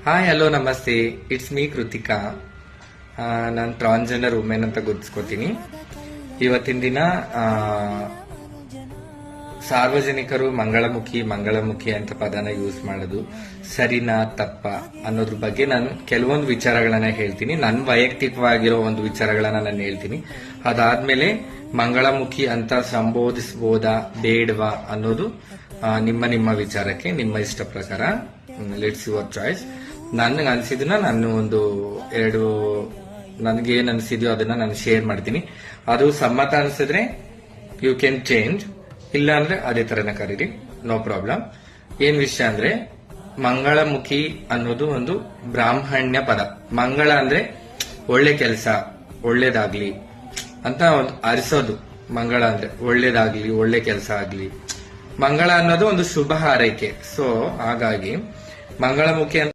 Hi hello ನಮಸ್ತೆ it's me Krithika ನಾನು transgender women ಅಂತ ಗುರ್ತಿಸ್ಕೊತೀನಿ. ಇವತ್ತಿನ ದಿನ ಸಾರ್ವಜನಿಕರು ಮಂಗಳಮುಖಿ ಮಂಗಳಮುಖಿ ಅಂತ ಪದನ ಯೂಸ್ ಮಾಡೋದು. ಸರಿನಾ, ತಪ್ಪ ಅನ್ನೋದ್ರ ಬಗ್ಗೆ ನಾನು ಕೆಲವೊಂದು ವಿಚಾರಗಳನ್ನ ಹೇಳ್ತೀನಿ. ನನ್ನ ವೈಯಕ್ತಿಕವಾಗಿರೋ ಒಂದು ವಿಚಾರಗಳನ್ನ ನಾನು ಹೇಳ್ತೀನಿ. ಅದಾದ್ಮೇಲೆ, ಮಂಗಳಮುಖಿ ಅಂತ ಸಂಬೋಧಿಸಬಹುದಾ ಬೇಡವಾ ಅನ್ನೋದು ನಿಮ್ಮ ನಿಮ್ಮ ವಿಚಾರಕ್ಕೆ, ನಿಮ್ಮ ಇಷ್ಟ ಪ್ರಕಾರ. ಲೆಟ್ಸ್ ಯುವರ್ ಚಾಯ್ಸ್ ನನಗೆ ಅನ್ಸಿದ್ದನ್ನ ನಾನು ಒಂದು ಎರಡು, ನನಗೆ ಏನ್ ಅನಿಸಿದ್ಯೋ ಅದನ್ನ ನಾನು ಶೇರ್ ಮಾಡ್ತೀನಿ. ಅದು ಸಮ್ಮತ ಅನಿಸಿದ್ರೆ ಯು ಕ್ಯಾನ್ ಚೇಂಜ್ ಇಲ್ಲ ಅಂದ್ರೆ ಅದೇ ತರನ ಕರೀರಿ. ನೋ ಪ್ರಾಬ್ಲಮ್ ಏನ್ ವಿಷಯ ಅಂದ್ರೆ ಮಂಗಳಮುಖಿ ಅನ್ನೋದು ಒಂದು ಬ್ರಾಹ್ಮಣ್ಯ ಪದ. ಮಂಗಳ ಅಂದ್ರೆ ಒಳ್ಳೆ ಕೆಲಸ, ಒಳ್ಳೇದಾಗ್ಲಿ ಅಂತ ಒಂದು ಅರಿಸೋದು. ಮಂಗಳ ಅಂದ್ರೆ ಒಳ್ಳೇದಾಗ್ಲಿ, ಒಳ್ಳೆ ಕೆಲಸ ಆಗ್ಲಿ. ಮಂಗಳ ಅನ್ನೋದು ಒಂದು ಶುಭ ಹಾರೈಕೆ. ಸೊ ಹಾಗಾಗಿ ಮಂಗಳಮುಖಿ ಅಂತ